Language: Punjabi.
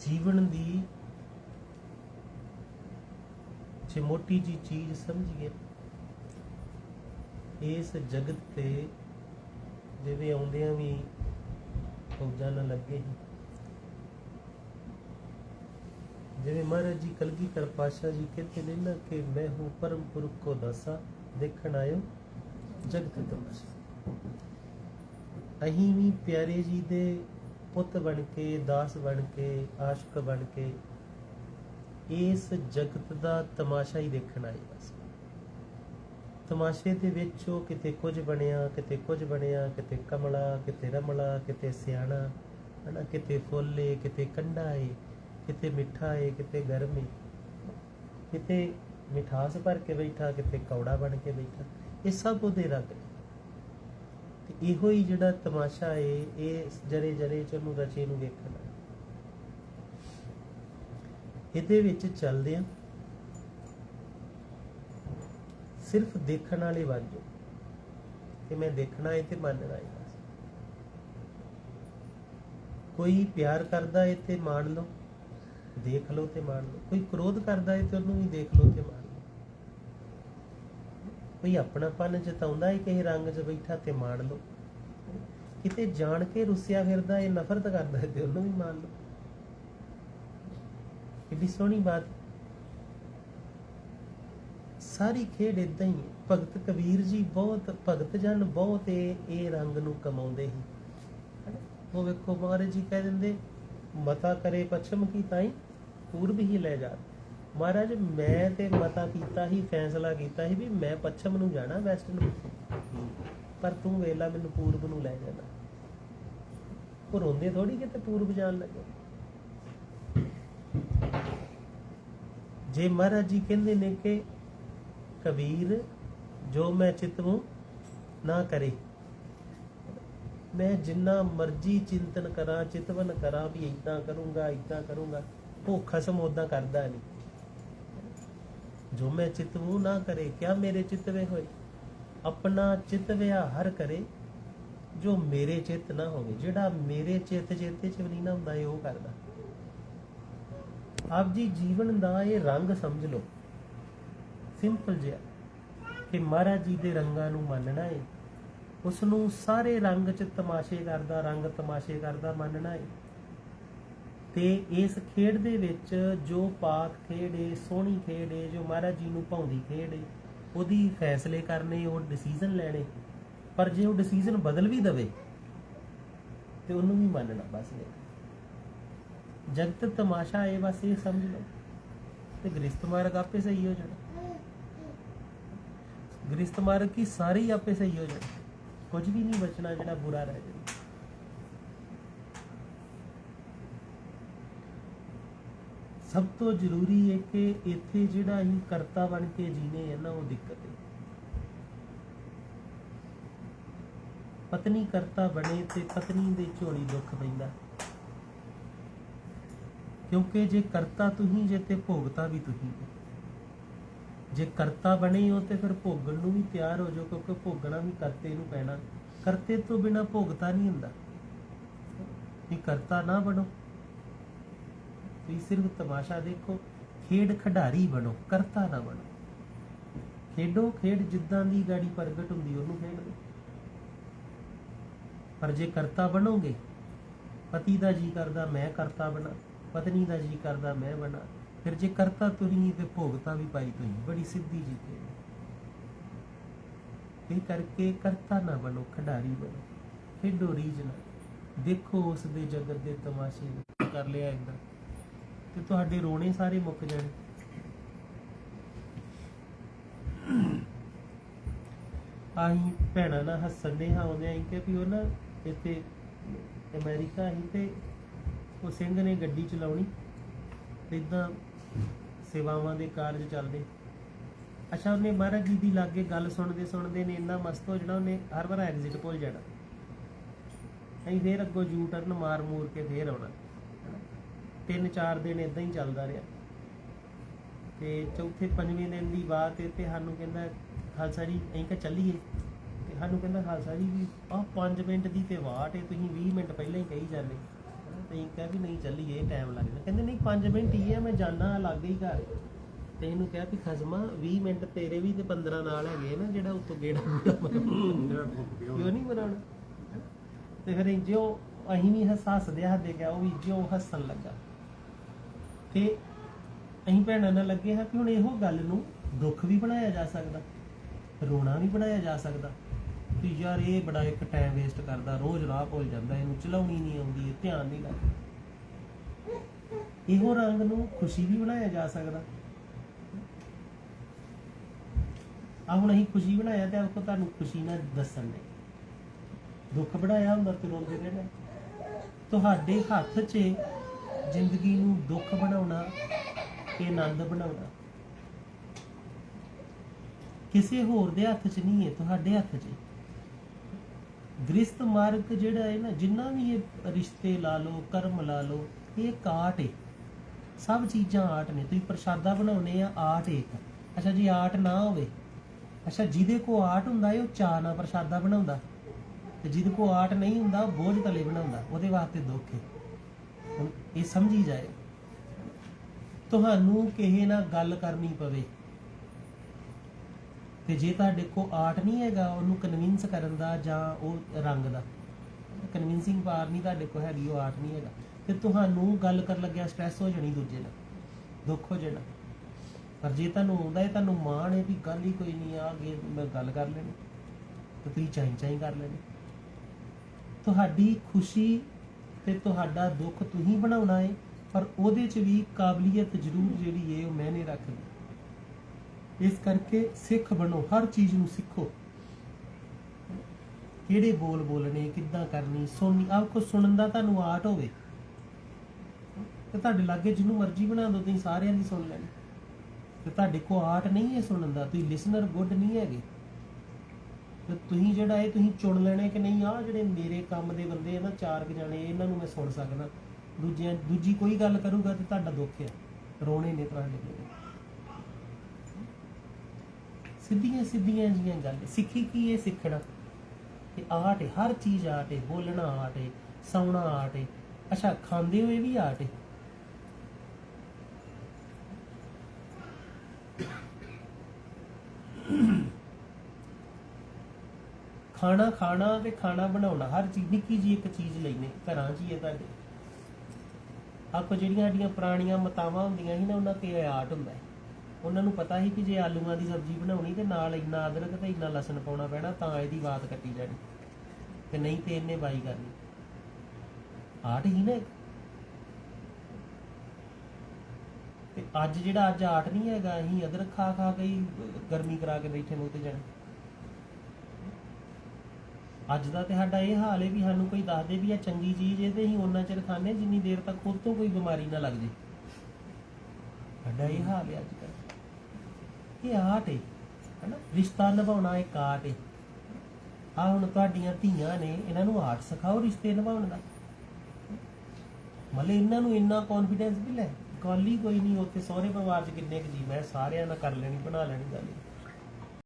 ਜੀਵਨ ਦੀ ਜੇ ਮੋਟੀ ਜੀ ਚੀਜ਼ ਸਮਝੀਏ, ਇਸ ਜਗਤ ਤੇ ਜਿਵੇਂ ਆਉਂਦਿਆਂ ਵੀ ਫੌਜਾਂ ਨਾਲ ਲੱਗੇ ਜਿਵੇਂ ਮਹਾਰਾਜ ਜੀ ਕਲਗੀਧਰ ਪਾਸ਼ਾ ਜੀ ਕਹਿੰਦੇ ਨੇ ਨਾ ਕਿ ਮੈਂ ਹੂੰ ਪਰਮ ਪੁਰਖ ਕੋ ਦਸਾ, ਦੇਖਣ ਆਇਓ ਜਗਤ ਤਮਾਸ਼ਾ ਅਹੀਂ ਵੀ ਪਿਆਰੇ ਜੀ ਦੇ ਪੁੱਤ ਬਣ ਕੇ, ਦਾਸ ਬਣ ਕੇ, ਆਸ਼ਕ ਬਣ ਕੇ, ਇਸ ਜਗਤ ਦਾ ਤਮਾਸ਼ਾ ਹੀ ਦੇਖਣਾ ਆਏ ਬਸ। ਤਮਾਸ਼ੇ ਦੇ ਵਿੱਚ ਉਹ ਕਿਤੇ ਕੁਝ ਬਣਿਆ, ਕਿਤੇ ਕੁਝ ਬਣਿਆ, ਕਿਤੇ ਕਮਲਾ, ਕਿਤੇ ਰਮਲਾ, ਕਿਤੇ ਸਿਆਣਾ, ਹਨਾ, ਕਿਤੇ ਫੁੱਲ ਏ, ਕਿਤੇ ਕੰਡਾ ਏ, ਕਿਤੇ ਮਿੱਠਾ ਏ, ਕਿਤੇ ਗਰਮ ਏ। ਕਿਤੇ ਮਿਠਾਸ ਭਰ ਕੇ ਬੈਠਾ, ਕਿਤੇ ਕੌੜਾ ਬਣ ਕੇ ਬੈਠਾ। ਇਹ ਸਭ ਉਹਦੇ ਰੰਗ ਨੇ। ਤੇ ਇਹੋ ਹੀ ਜਿਹੜਾ ਤਮਾਸ਼ਾ ਏ, ਇਹ ਜਰੇ ਜਰੇ ਚ ਉਹਨੂੰ ਰਚੇ ਨੂੰ ਵੇਖਣਾ ਇਹਦੇ ਵਿੱਚ ਚੱਲਦੇ ਆ ਸਿਰਫ ਦੇਖਣ ਵਾਲੇ ਬਣ ਜਾਓ। ਕਿ ਮੈਂ ਦੇਖਣਾ ਏ ਤੇ ਮੰਨਣਾ ਏ ਕੋਈ ਪਿਆਰ ਕਰਦਾ ਏ ਤੇ ਮਾਣ ਲਓ, ਦੇਖ ਲਓ ਤੇ ਮਾਣ ਲਓ। ਕੋਈ ਕ੍ਰੋਧ ਕਰਦਾ ਏ ਤੇ ਉਹਨੂੰ ਵੀ ਦੇਖ ਲਓ ਤੇ ਮਾਣ ਲਓ। ਕੋਈ ਆਪਣਾਪਨ ਜਤਾਉਂਦਾ ਹੈ ਕਿਸੇ ਰੰਗ 'ਚ ਬੈਠਾ ਤੇ ਮਾਣ ਲਓ। ਕਿਤੇ ਜਾਣ ਕੇ ਰੁੱਸਿਆ ਫਿਰਦਾ ਇਹ ਨਫ਼ਰਤ ਕਰਦਾ ਤੇ ਉਹਨੂੰ ਵੀ ਮੰਨ ਲਓ। ਕਿੰਨੀ ਸੋਹਣੀ ਬਾਤ। ਸਾਰੀ ਖੇਡ ਇਦਾਂ ਹੀ ਭਗਤ ਕਬੀਰ ਜੀ ਬਹੁਤ, ਭਗਤ ਜਨ ਬਹੁਤ ਇਹ ਰੰਗ ਨੂੰ ਕਮਾਉਂਦੇ ਸੀ। ਉਹ ਵੇਖੋ ਮਹਾਰਾਜ ਜੀ ਕਹਿ ਦਿੰਦੇ, ਮਤਾ ਕਰੇ ਪਛਮ ਕੀ ਤਾਈ, ਪੂਰਬ ਹੀ ਲੈ ਜਾ। ਮਹਾਰਾਜ, ਮੈਂ ਤੇ ਮਤਾ ਕੀਤਾ ਹੀ, ਫੈਸਲਾ ਕੀਤਾ ਸੀ ਵੀ ਮੈਂ ਪੱਛਮ ਨੂੰ ਜਾਣਾ ਵੈਸਟ ਨੂੰ। ਪਰ ਤੂੰ ਵੇਲਾ ਮੈਨੂੰ ਪੂਰਬ ਨੂੰ ਲੈ ਜਾਣਾ। ਉਹ ਰੋਂਦੇ ਥੋੜੀ ਕਿਤੇ ਪੂਰਬ ਜਾਣ ਲੱਗੇ? ਜੇ ਮਹਾਰਾਜ ਜੀ ਕਹਿੰਦੇ ਨੇ ਕਿ ਕਬੀਰ, ਜੋ ਮੈਂ ਚਿਤਵੂ ਨਾ ਕਰੇ, ਮੈਂ ਜਿੰਨਾ ਮਰਜ਼ੀ ਚਿੰਤਨ ਕਰਾਂ, ਚਿਤਵਨ ਕਰਾਂ ਵੀ ਇਦਾਂ ਕਰੂੰਗਾ ਇਦਾਂ ਕਰੂੰਗਾ, ਉਹ ਖਸਮ ਉਦਾਂ ਕਰਦਾ ਨਹੀਂ। ਜੋ ਮੈਂ ਚਿਤਵੂ ਨਾ ਕਰੇ, ਕਿਆ ਮੇਰੇ ਚਿਤਵੇ ਹੋਏ? ਆਪਣਾ ਚਿਤਵਿਆ ਹਰ ਕਰੇ, ਜੋ ਮੇਰੇ ਚਿੱਤ ਨਾ ਹੋਵੇ। ਜਿਹੜਾ ਮੇਰੇ ਚਿੱਤ ਚੇਤੇ ਚ ਨਹੀਂ ਨਾ ਹੁੰਦਾ, ਇਹ ਉਹ ਕਰਦਾ। ਆਪ ਜੀ ਜੀਵਨ ਦਾ ਇਹ ਰੰਗ ਸਮਝ ਲਓ। ਸਿੰਪਲ ਜਿਹਾ ਕਿ ਮਹਾਰਾਜ ਜੀ ਦੇ ਰੰਗਾਂ ਨੂੰ ਮੰਨਣਾ ਹੈ ਉਸ ਨੂੰ ਸਾਰੇ ਰੰਗ ਚ ਤਮਾਸ਼ੇ ਕਰਦਾ, ਰੰਗ ਤਮਾਸ਼ੇ ਕਰਦਾ ਮੰਨਣਾ ਹੈ ਤੇ ਇਸ ਖੇਡ ਦੇ ਵਿੱਚ ਜੋ ਪਾਕ ਖੇਡ ਏ, ਸੋਹਣੀ ਖੇਡ ਏ, ਜੋ ਮਹਾਰਾਜ ਜੀ ਨੂੰ ਭਾਉਂਦੀ ਖੇਡ ਏ, ਉਹਦੀ ਫੈਸਲੇ ਕਰਨੇ, ਉਹ ਡਿਸੀਜਨ ਲੈਣੇ। ਪਰ ਜੇ ਉਹ ਡਿਸੀਜਨ ਬਦਲ ਵੀ ਦਵੇ, ਤੇ ਉਹਨੂੰ ਵੀ ਮੰਨਣਾ ਬਸ ਇਹ। ਜਗਤ ਤਮਾਸ਼ਾ ਏ, ਬਸ ਇਹ ਸਮਝ ਲਓ। ਤੇ ਗ੍ਰਿਸ਼ਤ ਮਾਰਗ ਆਪੇ ਸਹੀ ਹੋ ਜਾਣਾ। ਗ੍ਰਿਸ਼ਤ ਮਾਰਗ ਕੀ ਸਾਰੀ ਆਪੇ ਸਹੀ ਹੋ ਜਾਣੀ। ਕੁਝ ਵੀ ਨਹੀਂ ਬਚਣਾ ਜਿਹੜਾ ਬੁਰਾ ਰਹਿ ਜਾਣਾ ਸਭ ਤੋਂ ਜ਼ਰੂਰੀ ਹੈ ਕਿ ਇੱਥੇ ਜਿਹੜਾ ਅਸੀਂ ਕਰਤਾ ਬਣ ਕੇ ਜੀਨੇ ਹੈ ਨਾ, ਉਹ ਦਿੱਕਤ ਹੈ। ਪਤਨੀ ਕਰਤਾ ਬਣੇ ਤੇ ਪਤਨੀ ਦੇ ਝੋਲੀ ਦੁੱਖ ਪੈਂਦਾ। ਕਿਉਂਕਿ ਜੇ ਕਰਤਾ ਤੁਸੀਂ, ਜੇ ਤੇ ਭੋਗਤਾ ਵੀ ਤੁਸੀਂ। ਜੇ ਕਰਤਾ ਬਣੇ ਹੋ ਤੇ ਫਿਰ ਭੋਗਣ ਨੂੰ ਵੀ ਤਿਆਰ ਹੋ ਜਾਓ, ਕਿਉਂਕਿ ਭੋਗਣਾ ਵੀ ਕਰਤੇ ਨੂੰ ਪੈਣਾ। ਕਰਤੇ ਤੋਂ ਬਿਨਾ ਭੋਗਤਾ ਨਹੀਂ ਹੁੰਦਾ। ਵੀ ਕਰਤਾ ਨਾ ਬਣੋ। ਤੁਸੀਂ ਸਿਰਫ ਤਮਾਸ਼ਾ ਦੇਖੋ, ਖੇਡ ਖਿਡਾਰੀ ਬਣੋ, ਕਰਤਾ ਨਾ ਬਣੋ। ਖੇਡੋ, ਖੇਡ ਜਿੱਦਾਂ ਦੀ ਗਾੜੀ ਪ੍ਰਗਟ ਹੁੰਦੀ, ਉਹਨੂੰ ਖੇਡ ਪਰ ਜੇ ਕਰਤਾ ਬਣੋਗੇ, ਪਤੀ ਦਾ ਜੀ ਕਰਦਾ, ਮੈਂ ਕਰਤਾ ਬਣਾ, ਪਤਨੀ ਦਾ ਜੀ ਕਰਦਾ, ਮੈਂ ਬਣਾ। ਫਿਰ ਜੇ ਕਰਤਾ ਤੁਸੀਂ, ਤੇ ਭੋਗਤਾ ਵੀ ਪਾਈ ਤੁਸੀਂ, ਬੜੀ ਸਿੱਧੀ ਜੀ ਤੇ ਇਹ ਕਰਕੇ ਕਰਤਾ ਨਾ ਬਣੋ, ਖਿਡਾਰੀ ਬਣੋ। ਖੇਡੋ ਰੀਝ ਨਾਲ। ਦੇਖੋ ਉਸ ਦੇ ਜਗਤ ਦੇ ਤਮਾਸ਼ੇ, ਕਰ ਲਿਆ ਇੰਦਾ ਤੇ ਤੁਹਾਡੇ ਰੋਣੇ ਸਾਰੇ ਮੁੱਕ ਜਾਣੇ। ਆਹੀ ਭੈਣਾਂ ਨਾਲ ਹੱਸਣ ਦੇ ਹਾਂ ਆਉਂਦੇ ਆਂ ਕਿ ਵੀ ਉਹ ਨਾ ਇੱਥੇ ਅਮਰੀਕਾ ਹੀ ਤੇ ਉਹ ਸਿੰਘ ਨੇ ਗੱਡੀ ਚਲਾਉਣੀ ਤੇ ਇਦਾਂ ਸੇਵਾਵਾਂ ਦੇ ਕਾਰਜ ਚੱਲਦੇ। ਅੱਛਾ, ਉਹਨੇ ਮਹਾਰਾਜ ਜੀ ਦੀ ਲਾਗੇ ਗੱਲ ਸੁਣਦੇ ਸੁਣਦੇ ਨੇ ਇੰਨਾ ਮਸਤ ਹੋ ਜਾਣਾ, ਉਹਨੇ ਹਰ ਵਾਰ ਐਗਜ਼ਿਟ ਭੁੱਲ ਜਾਣਾ। ਅਸੀਂ ਫੇਰ ਅੱਗੋਂ ਯੂ ਟਰਨ ਮਾਰ ਮੂਰ ਕੇ ਫੇਰ ਆਉਣਾ। ਤਿੰਨ ਚਾਰ ਦਿਨ ਇਦਾਂ ਹੀ ਚੱਲਦਾ ਰਿਹਾ। ਤੇ ਚੌਥੇ, ਪੰਜਵੇਂ ਦਿਨ ਦੀ ਬਾਤ ਇਹ ਤੇ ਸਾਨੂੰ ਕਹਿੰਦਾ ਖਾਲਸਾ ਜੀ, ਅਸੀਂ ਕਿ ਚੱਲੀਏ। ਤੇ ਸਾਨੂੰ ਕਹਿੰਦਾ ਖਾਲਸਾ ਜੀ ਵੀ ਆਹ 5 ਮਿੰਟ ਦੀ ਤੇ ਵਾਟ ਹੈ ਤੁਸੀਂ 20 ਮਿੰਟ ਪਹਿਲਾਂ ਹੀ ਕਹੀ ਜਾਂਦੇ। ਤੇ ਕਿਹਾ ਵੀ ਨਹੀਂ ਚੱਲੀਏ ਟਾਈਮ ਲੱਗਣਾ ਕਹਿੰਦੇ ਨਹੀਂ 5 ਮਿੰਟ ਹੀ ਆ ਮੈਂ ਜਾਣਾ ਲੱਗ ਹੀ ਘਰ। ਤੇ ਇਹਨੂੰ ਕਿਹਾ ਵੀ ਖਸਮਾ 20 ਮਿੰਟ ਤੇਰੇ ਵੀ ਤੇ 15 ਨਾਲ ਹੈਗੇ ਨਾ, ਜਿਹੜਾ ਉੱਤੋਂ ਗੇੜਾ ਕਿਉਂ ਨਹੀਂ ਬਣਾਉਣਾ? ਤੇ ਫਿਰ ਜੋ ਅਸੀਂ ਵੀ ਹੱਸ ਹੱਸਦੇ ਹੱਸਦੇ ਗਿਆ ਉਹ ਵੀ ਜਿਉਂ ਹੱਸਣ ਲੱਗਾ। ਤੇ ਅਸੀਂ ਭੈਣਾਂ ਨਾਲ ਲੱਗੇ ਹਾਂ ਕਿ ਹੁਣ ਇਹੋ ਗੱਲ ਨੂੰ ਦੁੱਖ ਵੀ ਬਣਾਇਆ ਜਾ ਸਕਦਾ, ਰੋਣਾ ਵੀ ਬਣਾਇਆ ਜਾ ਸਕਦਾ ਕਿ ਯਾਰ ਇਹ ਬੜਾ ਇੱਕ ਟਾਈਮ ਵੇਸਟ ਕਰਦਾ, ਰੋਜ਼ ਰਾਹ ਭੁੱਲ ਜਾਂਦਾ, ਇਹਨੂੰ ਚਲਾਉਣੀ ਨਹੀਂ ਆਉਂਦੀ, ਇਹ ਧਿਆਨ ਨਹੀਂ ਲੱਗਦਾ। ਇਹੋ ਰੰਗ ਨੂੰ ਖੁਸ਼ੀ ਵੀ ਬਣਾਇਆ ਜਾ ਸਕਦਾ। ਆ ਹੁਣ ਅਸੀਂ ਖੁਸ਼ੀ ਬਣਾਇਆ ਤੇ ਆਪਕੋ ਤੁਹਾਨੂੰ ਖੁਸ਼ੀ ਨਾਲ ਦੱਸਣ ਦੇ। ਦੁੱਖ ਬਣਾਇਆ ਹੁੰਦਾ ਤੇ ਰੋਂਦੇ ਰਹਿਣਾ ਤੁਹਾਡੇ ਹੱਥ 'ਚ ਜ਼ਿੰਦਗੀ ਨੂੰ ਦੁੱਖ ਬਣਾਉਣਾ ਤੇ ਆਨੰਦ ਬਣਾਉਣਾ? ਕਿਸੇ ਹੋਰ ਦੇ ਹੱਥ 'ਚ ਨਹੀਂ ਹੈ, ਤੁਹਾਡੇ ਹੱਥ 'ਚ। ਗ੍ਰਸਤ ਮਾਰਗ ਜਿਹੜਾ ਹੈ ਨਾ, ਜਿੰਨਾ ਵੀ ਇਹ ਰਿਸ਼ਤੇ ਲਾ ਲਓ, ਕਰਮ ਲਾ ਲਓ, ਇਹ ਕਾਟ ਹੈ ਸਭ ਚੀਜ਼ਾਂ ਆਰਟ ਨੇ। ਤੁਸੀਂ ਪ੍ਰਸ਼ਾਦਾ ਬਣਾਉਨੇ ਆ, ਆਰਟ ਇੱਕ। ਅੱਛਾ, ਜੀ ਆਰਟ ਨਾ ਹੋਵੇ, ਅੱਛਾ, ਜਿਹਦੇ ਕੋ ਆਰਟ ਹੁੰਦਾ ਹੈ, ਉਹ ਚਾਹ ਨਾਲ ਪ੍ਰਸ਼ਾਦਾ ਬਣਾਉਂਦਾ। ਤੇ ਜਿਹਦੇ ਕੋ ਆਰਟ ਨਹੀਂ ਹੁੰਦਾ, ਉਹ ਬੋਝ ਤਲੇ ਬਣਾਉਂਦਾ। ਉਹਦੇ ਵਾਸਤੇ ਦੁੱਖ ਹੈ ਹੁਣ ਇਹ ਸਮਝੀ ਜਾਏ। ਤੁਹਾਨੂੰ ਕਿਸੇ ਨਾਲ ਗੱਲ ਕਰਨੀ ਪਵੇ। ਤੇ ਜੇ ਤੁਹਾਡੇ ਕੋ ਆਰਟ ਨਹੀਂ ਹੈਗਾ, ਉਹਨੂੰ ਕਨਵਿੰਸ ਕਰਨ ਦਾ ਜਾਂ ਉਹ ਰੰਗ ਦਾ। ਕਨਵਿੰਸਿੰਗ ਪਾਵਰ ਨਹੀਂ ਤੁਹਾਡੇ ਕੋ ਹੈਗੀ, ਉਹ ਆਰਟ ਨਹੀਂ ਹੈਗਾ। ਤੇ ਤੁਹਾਨੂੰ ਗੱਲ ਕਰਨ ਲੱਗਿਆ ਸਟ੍ਰੈਸ ਹੋ ਜਾਣੀ ਦੂਜੇ ਨਾਲ, ਦੁੱਖ ਹੋ ਜਾਣਾ। ਪਰ ਜੇ ਤੁਹਾਨੂੰ ਆਉਂਦਾ ਹੈ, ਤੁਹਾਨੂੰ ਮਾਣ ਹੈ ਵੀ ਗੱਲ ਹੀ ਕੋਈ ਨਹੀਂ ਆ, ਅੱਗੇ ਮੈਂ ਗੱਲ ਕਰ ਲੈਣੀ। ਤੇ ਤੁਸੀਂ ਚਾਈ ਚਾਈ ਕਰ ਲੈਣੀ। ਤੁਹਾਡੀ ਖੁਸ਼ੀ ਤੇ ਤੁਹਾਡਾ ਦੁੱਖ ਤੁਸੀਂ ਬਣਾਉਣਾ ਏ, ਪਰ ਉਹਦੇ 'ਚ ਵੀ ਕਾਬਲੀਅਤ ਜ਼ਰੂਰ ਜਿਹੜੀ ਹੈ ਉਹ ਮੈਨੇ ਰੱਖਦੀ ਇਸ ਕਰਕੇ ਸਿੱਖ ਬਣੋ, ਹਰ ਚੀਜ਼ ਨੂੰ ਸਿੱਖੋ। ਕਿਹੜੇ ਬੋਲ ਬੋਲਣੇ, ਕਿੱਦਾਂ ਕਰਨੀ, ਸੁਣਨੀ ਆਪ ਕੋ ਸੁਣਨ ਦਾ ਤੁਹਾਨੂੰ ਆਰਟ ਹੋਵੇ। ਤੇ ਤੁਹਾਡੇ ਲਾਗੇ ਜਿਹਨੂੰ ਮਰਜ਼ੀ ਬਣਾ ਦੋ ਤੁਸੀਂ ਸਾਰਿਆਂ ਦੀ ਸੁਣ ਲੈਣੀ। ਤੇ ਤੁਹਾਡੇ ਕੋ ਆਰਟ ਨਹੀਂ ਹੈ ਸੁਣਨ ਦਾ, ਤੁਸੀਂ ਲਿਸਨਰ ਗੁੱਡ ਨਹੀਂ ਹੈਗੇ। ਤੇ ਤੁਸੀਂ ਜਿਹੜਾ ਇਹ ਤੁਸੀਂ ਚੁਣ ਲੈਣੇ ਕਿ ਨਹੀਂ ਆ ਜਿਹੜੇ ਮੇਰੇ ਕੰਮ ਦੇ ਬੰਦੇ ਆ ਨਾ, ਚਾਰ ਕੁ ਜਾਣੇ, ਇਹਨਾਂ ਨੂੰ ਮੈਂ ਸੁਣ ਸਕਦਾ। ਦੂਜਿਆਂ, ਦੂਜੀ ਕੋਈ ਗੱਲ ਕਰੂਗਾ ਤੇ ਤੁਹਾਡਾ ਦੁੱਖ ਆ। ਰੋਣੇ ਨੇ ਤੁਹਾਡੇ ਕੋਲ ਸਿੱਧੀਆਂ ਸਿੱਧੀਆਂ ਜੀਆਂ ਗੱਲ। ਸਿੱਖੀ ਕੀ ਹੈ ਸਿੱਖਣਾ? ਕਿ ਆਰਟ ਹੈ ਹਰ ਚੀਜ਼ ਆਰਟ ਹੈ ਬੋਲਣਾ ਆਰਟ ਹੈ ਸੌਣਾ ਆਰਟ ਹੈ ਅੱਛਾ, ਖਾਂਦੇ ਹੋਏ ਵੀ ਆਰਟ ਹੈ ਖਾਣਾ ਖਾਣਾ ਤੇ ਖਾਣਾ ਬਣਾਉਣਾ, ਹਰ ਚੀਜ਼, ਨਿੱਕੀ ਜੀ ਇੱਕ ਚੀਜ਼ ਲੈਨੇ ਘਰਾਂ 'ਚ ਹੀ ਹੈ। ਤੁਹਾਡੇ ਆਪੋ ਜਿਹੜੀਆਂ ਸਾਡੀਆਂ ਪੁਰਾਣੀਆਂ ਮਤਾਵਾਂ ਹੁੰਦੀਆਂ ਸੀ ਨਾ, ਉਹਨਾਂ ਤੇ ਆਰਟ ਹੁੰਦਾ ਉਹਨਾਂ ਨੂੰ ਪਤਾ ਸੀ ਕਿ ਜੇ ਆਲੂਆਂ ਦੀ ਸਬਜ਼ੀ ਬਣਾਉਣੀ ਤੇ ਨਾਲ ਇੰਨਾ ਅਦਰਕ ਤੇ ਇੰਨਾ ਲਸਣ ਪਾਉਣਾ ਪੈਣਾ, ਤਾਂ ਇਹਦੀ ਬਾਤ ਕੱਟੀ ਜਾਣੀ। ਤੇ ਨਹੀਂ ਤੇ ਇਹਨੇ ਬਾਈ ਕਰਨੀ। ਆਰਟ ਹੀ ਨਾ ਤੇ ਅੱਜ ਜਿਹੜਾ ਅੱਜ ਆਰਟ ਨਹੀਂ ਹੈਗਾ, ਅਸੀਂ ਅਦਰਕ ਖਾ ਖਾ ਕੇ ਗਰਮੀ ਕਰਾ ਕੇ ਬੈਠੇ ਮੂੰਹ ਤੇ ਜਾਣ। ਅੱਜ ਦਾ ਤੇ ਸਾਡਾ ਇਹ ਹਾਲ ਹੈ ਵੀ ਸਾਨੂੰ ਕੋਈ ਦੱਸ ਦੇ ਵੀ ਇਹ ਚੰਗੀ ਚੀਜ਼ ਹੈ ਤੇ ਅਸੀਂ ਉਹਨਾਂ ਚਿਰ ਖਾਣੇ ਜਿੰਨੀ ਦੇਰ ਤੱਕ ਖੁਦ ਤੋਂ ਕੋਈ ਬਿਮਾਰੀ ਨਾ ਲੱਗ ਜੇ। ਸਾਡਾ ਇਹ ਹਾਲ ਹੈ ਅੱਜ ਕੱਲ੍ਹ ਇਹ ਆਰਟ ਹੈ, ਹਨਾ? ਰਿਸ਼ਤਾ ਨਿਭਾਉਣਾ ਇੱਕ ਆਰਟ ਹੈ। ਆ ਹੁਣ ਤੁਹਾਡੀਆਂ ਧੀਆਂ ਨੇ, ਇਹਨਾਂ ਨੂੰ ਆਰਟ ਸਿਖਾਓ ਰਿਸ਼ਤੇ ਨਿਭਾਉਣ ਦਾ। ਮਲੇ ਇਹਨਾਂ ਨੂੰ ਇੰਨਾ ਕੌਨਫੀਡੈਂਸ ਵੀ ਲੈ, ਗੱਲ ਹੀ ਕੋਈ ਨਹੀਂ, ਉੱਥੇ ਸਹੁਰੇ ਪਰਿਵਾਰ ਚ ਕਿੰਨੇ ਕੁ ਜੀ ਮੈਂ ਸਾਰਿਆਂ ਨਾਲ ਕਰ ਲੈਣੀ, ਬਣਾ ਲੈਣੀ ਗੱਲ।